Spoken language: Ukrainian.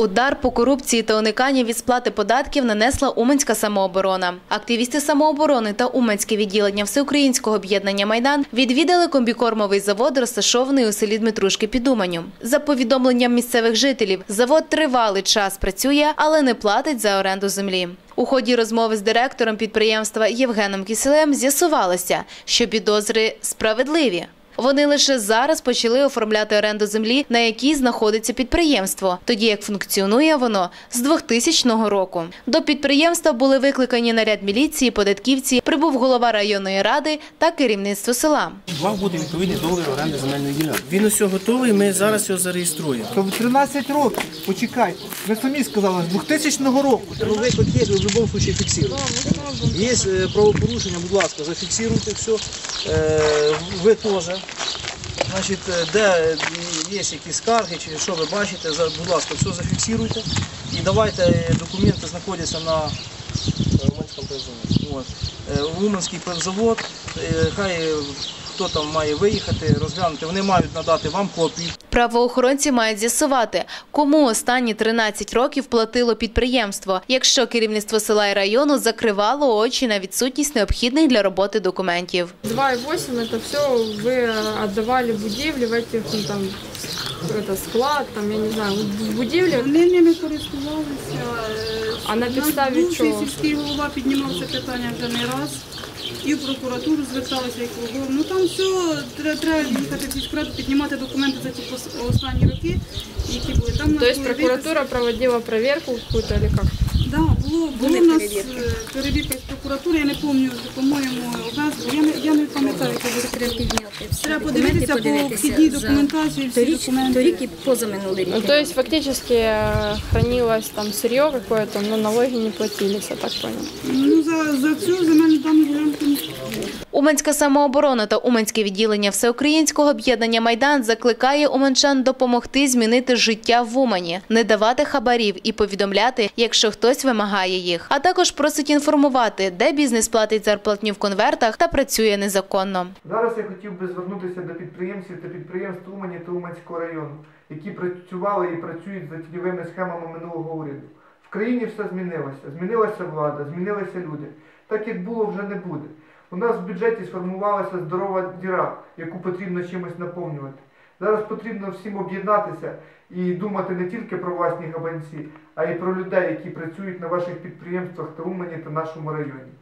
Удар по корупції та униканню від сплати податків нанесла Уманська самооборона. Активісти самооборони та Уманське відділення Всеукраїнського об'єднання Майдан відвідали комбікормовий завод, розташований у селі Дмитрушки під Уманю. За повідомленням місцевих жителів, завод тривалий час працює, але не платить за оренду землі. У ході розмови з директором підприємства Євгеном Киселем з'ясувалося, що підозри справедливі. Вони лише зараз почали оформляти оренду землі, на якій знаходиться підприємство, тоді як функціонує воно з 2000 року. До підприємства були викликані наряд міліції, податківці, прибув голова районної ради та керівництво села. Мав бути відповідний договір оренди земельної ділянки. Він усе готовий, ми зараз його зареєструємо. То в 13 років, почекайте. Ви самі сказали, з 2000 року. Ну, виклик є, ви в будь-якому випадку фіксуєте. Є е, правопорушення, будь ласка, зафіксуйте все. Е, Ви теж. Значить, е, де є якісь скарги чи що ви бачите, будь ласка, все зафіксуйте. І давайте е, документи знаходяться на е, Уманському пивзаводі. Е, Уманський пивзавод, е, хай е, хто там має виїхати, розглянути, вони мають надати вам копію. Правоохоронці мають з'ясувати, кому останні 13 років платило підприємство, якщо керівництво села і району закривало очі на відсутність необхідних для роботи документів. 2,8 это все вы отдавали будівлі в этих, ну там, это склад, там, я не знаю, в будівлі. Вони ними користувалися. е, А на наш підставі бувший чого? сільський голова піднімав це питання вже не раз. І в прокуратуру зверталися, і кого. Ну там все, тре- треба їхати в сільську раду, піднімати документи за ті пос- останні роки, які були. Там у То есть були прокуратура проводила проверку какую-то или как? Да, було, було в нас перевірки. перевірка з прокуратури, я не пам'ятаю, по-моєму, ОБЕС, я не, я не пам'ятаю, яка була. Треба Треба подивитися по вхідній документації, всі торік, документи. торік і позаминулий рік. Ну, то есть фактически э, хранилось там сырье какое-то, но налоги не платились, я так понял. Ну, за, за цю земельну дану ділянку Уманська самооборона та Уманське відділення Всеукраїнського об'єднання Майдан закликає уманчан допомогти змінити життя в Умані, не давати хабарів і повідомляти, якщо хтось вимагає їх. А також просить інформувати, де бізнес платить зарплатню в конвертах та працює незаконно. Зараз я хотів би звернутися до підприємців та підприємств Умані та Уманського району, які працювали і працюють за тіньовими схемами минулого уряду. В країні все змінилося. Змінилася влада, змінилися люди. Так як було, вже не буде. У нас в бюджеті сформувалася здорова діра, яку потрібно чимось наповнювати. Зараз потрібно всім об'єднатися і думати не тільки про власні габанці, а й про людей, які працюють на ваших підприємствах та Умані та нашому районі.